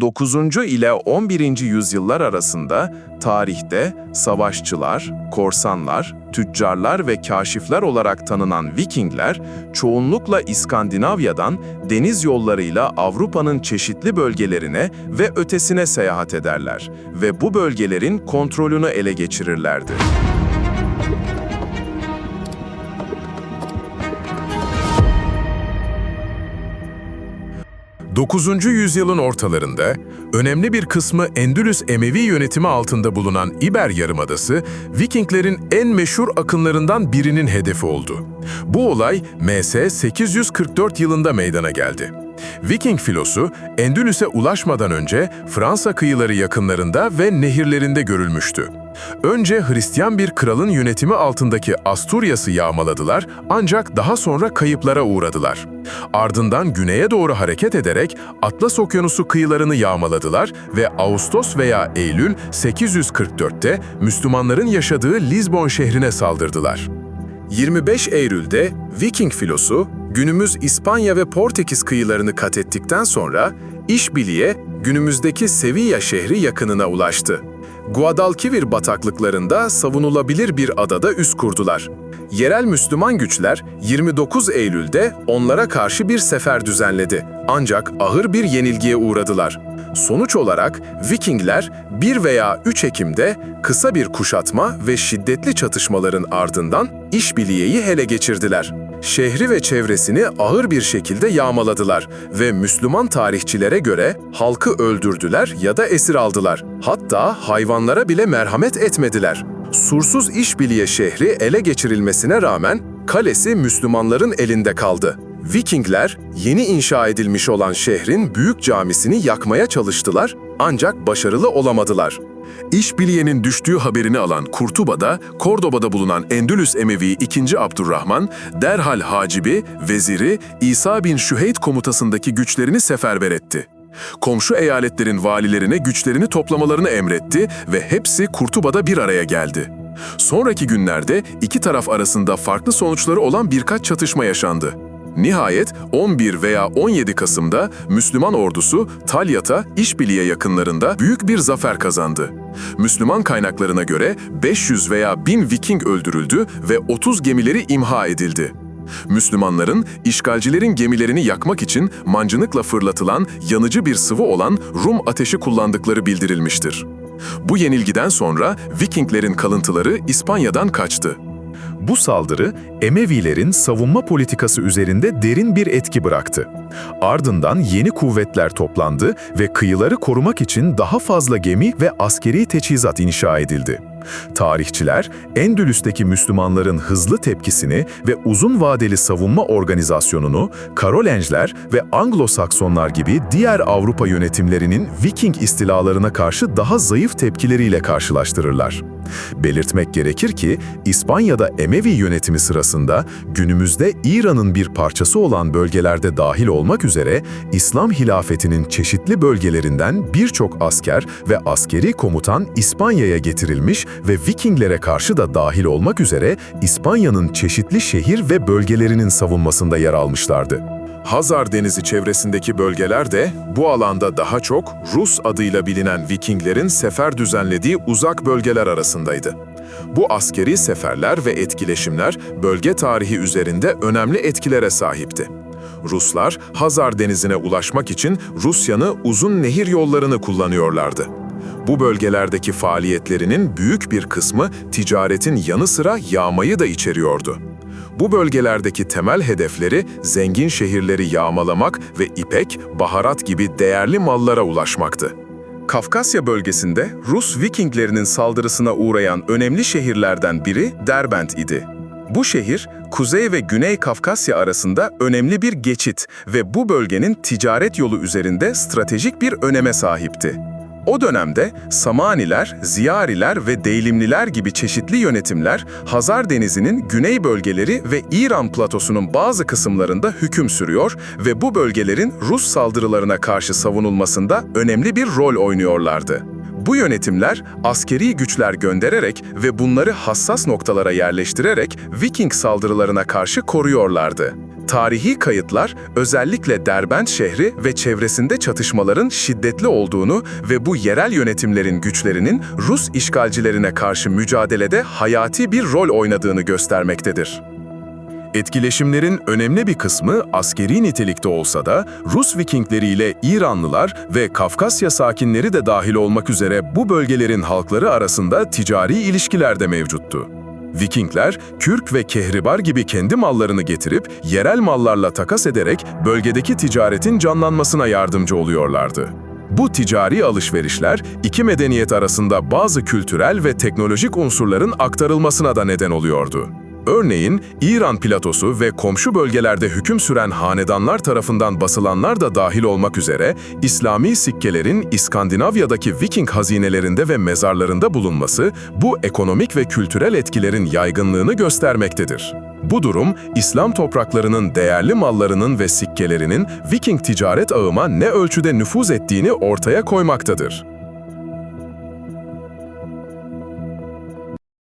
9. ile 11. yüzyıllar arasında tarihte savaşçılar, korsanlar, tüccarlar ve kaşifler olarak tanınan Vikingler çoğunlukla İskandinavya'dan deniz yollarıyla Avrupa'nın çeşitli bölgelerine ve ötesine seyahat ederler ve bu bölgelerin kontrolünü ele geçirirlerdi. 9. yüzyılın ortalarında önemli bir kısmı Endülüs Emevi yönetimi altında bulunan İber Yarımadası, Vikinglerin en meşhur akınlarından birinin hedefi oldu. Bu olay MS 844 yılında meydana geldi. Viking filosu Endülüs'e ulaşmadan önce Fransa kıyıları yakınlarında ve nehirlerinde görülmüştü. Önce Hristiyan bir kralın yönetimi altındaki Asturyas'ı yağmaladılar ancak daha sonra kayıplara uğradılar. Ardından güneye doğru hareket ederek Atlas Okyanusu kıyılarını yağmaladılar ve Ağustos veya Eylül 844'te Müslümanların yaşadığı Lizbon şehrine saldırdılar. 25 Eylül'de Viking filosu günümüz İspanya ve Portekiz kıyılarını kat ettikten sonra işbirliğe günümüzdeki Sevilla şehri yakınına ulaştı. Guadalquivir bataklıklarında savunulabilir bir adada üs kurdular. Yerel Müslüman güçler 29 Eylül'de onlara karşı bir sefer düzenledi. Ancak ağır bir yenilgiye uğradılar. Sonuç olarak Vikingler 1 veya 3 Ekim'de kısa bir kuşatma ve şiddetli çatışmaların ardından İşbiliye'yi hele geçirdiler. Şehri ve çevresini ağır bir şekilde yağmaladılar ve Müslüman tarihçilere göre halkı öldürdüler ya da esir aldılar. Hatta hayvanlara bile merhamet etmediler. Sursuz İşbiliye şehri ele geçirilmesine rağmen kalesi Müslümanların elinde kaldı. Vikingler yeni inşa edilmiş olan şehrin büyük camisini yakmaya çalıştılar ancak başarılı olamadılar. İşbiliye'nin düştüğü haberini alan Kurtuba'da, Kordoba'da bulunan Endülüs Emevi II. Abdurrahman, derhal Hacibi, veziri İsa bin Şüheyt komutasındaki güçlerini seferber etti. Komşu eyaletlerin valilerine güçlerini toplamalarını emretti ve hepsi Kurtuba'da bir araya geldi. Sonraki günlerde iki taraf arasında farklı sonuçları olan birkaç çatışma yaşandı. Nihayet 11 veya 17 Kasım'da Müslüman ordusu Talyat'a, İşbiliye yakınlarında büyük bir zafer kazandı. Müslüman kaynaklarına göre 500 veya 1000 Viking öldürüldü ve 30 gemileri imha edildi. Müslümanların işgalcilerin gemilerini yakmak için mancınıkla fırlatılan yanıcı bir sıvı olan Rum ateşi kullandıkları bildirilmiştir. Bu yenilgiden sonra Vikinglerin kalıntıları İspanya'dan kaçtı. Bu saldırı Emevilerin savunma politikası üzerinde derin bir etki bıraktı. Ardından yeni kuvvetler toplandı ve kıyıları korumak için daha fazla gemi ve askeri teçhizat inşa edildi. Tarihçiler, Endülüs'teki Müslümanların hızlı tepkisini ve uzun vadeli savunma organizasyonunu Karolenjler ve Anglo-Saksonlar gibi diğer Avrupa yönetimlerinin Viking istilalarına karşı daha zayıf tepkileriyle karşılaştırırlar. Belirtmek gerekir ki İspanya'da Emevi yönetimi sırasında günümüzde İran'ın bir parçası olan bölgelerde dahil olmak üzere İslam hilafetinin çeşitli bölgelerinden birçok asker ve askeri komutan İspanya'ya getirilmiş ve Vikinglere karşı da dahil olmak üzere İspanya'nın çeşitli şehir ve bölgelerinin savunmasında yer almışlardı. Hazar Denizi çevresindeki bölgeler de bu alanda daha çok Rus adıyla bilinen Vikinglerin sefer düzenlediği uzak bölgeler arasındaydı. Bu askeri seferler ve etkileşimler bölge tarihi üzerinde önemli etkilere sahipti. Ruslar Hazar Denizi'ne ulaşmak için Rusya'nın uzun nehir yollarını kullanıyorlardı. Bu bölgelerdeki faaliyetlerinin büyük bir kısmı ticaretin yanı sıra yağmayı da içeriyordu. Bu bölgelerdeki temel hedefleri zengin şehirleri yağmalamak ve ipek, baharat gibi değerli mallara ulaşmaktı. Kafkasya bölgesinde Rus Vikinglerinin saldırısına uğrayan önemli şehirlerden biri Derbent idi. Bu şehir, Kuzey ve Güney Kafkasya arasında önemli bir geçit ve bu bölgenin ticaret yolu üzerinde stratejik bir öneme sahipti. O dönemde Samaniler, Ziyariler ve Deylimliler gibi çeşitli yönetimler Hazar Denizi'nin güney bölgeleri ve İran platosunun bazı kısımlarında hüküm sürüyor ve bu bölgelerin Rus saldırılarına karşı savunulmasında önemli bir rol oynuyorlardı. Bu yönetimler askeri güçler göndererek ve bunları hassas noktalara yerleştirerek Viking saldırılarına karşı koruyorlardı. Tarihi kayıtlar özellikle Derbent şehri ve çevresinde çatışmaların şiddetli olduğunu ve bu yerel yönetimlerin güçlerinin Rus işgalcilerine karşı mücadelede hayati bir rol oynadığını göstermektedir. Etkileşimlerin önemli bir kısmı askeri nitelikte olsa da Rus Vikingleriyle İranlılar ve Kafkasya sakinleri de dahil olmak üzere bu bölgelerin halkları arasında ticari ilişkiler de mevcuttu. Vikingler, kürk ve kehribar gibi kendi mallarını getirip yerel mallarla takas ederek bölgedeki ticaretin canlanmasına yardımcı oluyorlardı. Bu ticari alışverişler iki medeniyet arasında bazı kültürel ve teknolojik unsurların aktarılmasına da neden oluyordu. Örneğin İran platosu ve komşu bölgelerde hüküm süren hanedanlar tarafından basılanlar da dahil olmak üzere İslami sikkelerin İskandinavya'daki Viking hazinelerinde ve mezarlarında bulunması bu ekonomik ve kültürel etkilerin yaygınlığını göstermektedir. Bu durum, İslam topraklarının değerli mallarının ve sikkelerinin Viking ticaret ağıma ne ölçüde nüfuz ettiğini ortaya koymaktadır.